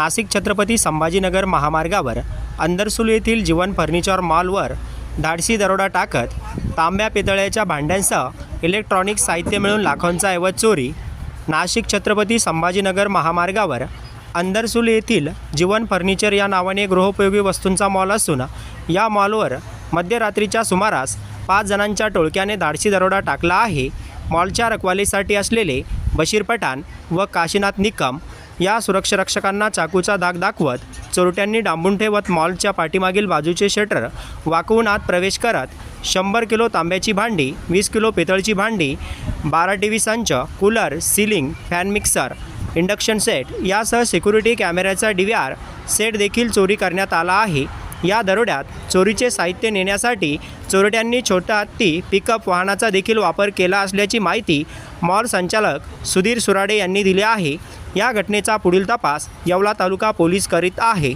नाशिक छत्रपती संभाजीनगर महामार्गावर अंदरसुल येथील जीवन फर्निचर मॉलवर धाडसी दरोडा टाकत तांब्या पितळ्याच्या भांड्यांसह इलेक्ट्रॉनिक साहित्य मिळून लाखोंचा ऐवज चोरी नाशिक छत्रपती संभाजीनगर महामार्गावर अंदरसुल येथील जीवन फर्निचर या नावाने गृहोपयोगी वस्तूंचा मॉल असून या मॉलवर मध्यरात्रीच्या सुमारास पाच जणांच्या टोळक्याने धाडसी दरोडा टाकला आहे. मॉलच्या रखवालीसाठी असलेले बशीर पठाण व काशीनाथ निकम या सुरक्षारक्षकांना चाकूचा दाग दाखवत चोरट्यांनी डांबून ठेवत मॉलच्या पाठीमागील बाजूचे शटर वाकवून आत प्रवेश करत शंभर किलो तांब्याची भांडी वीस किलो पितळची भांडी बारा टी व्ही संच cooler ceiling fan mixer induction set यासह सिक्युरिटी कॅमेऱ्याचा डी व्ही आर सेट देखील चोरी करण्यात आला आहे. या दरोड्यात चोरीचे साहित्य नेण्यासाठी चोरट्यांनी छोटा हत्ती पिकअप वाहनाचा देखील वापर केला असल्याची माहिती मॉल संचालक सुधीर सुराडे यांनी दिली आहे. या घटनेचा पुढील तपास येवला तालुका पोलीस करीत आहे.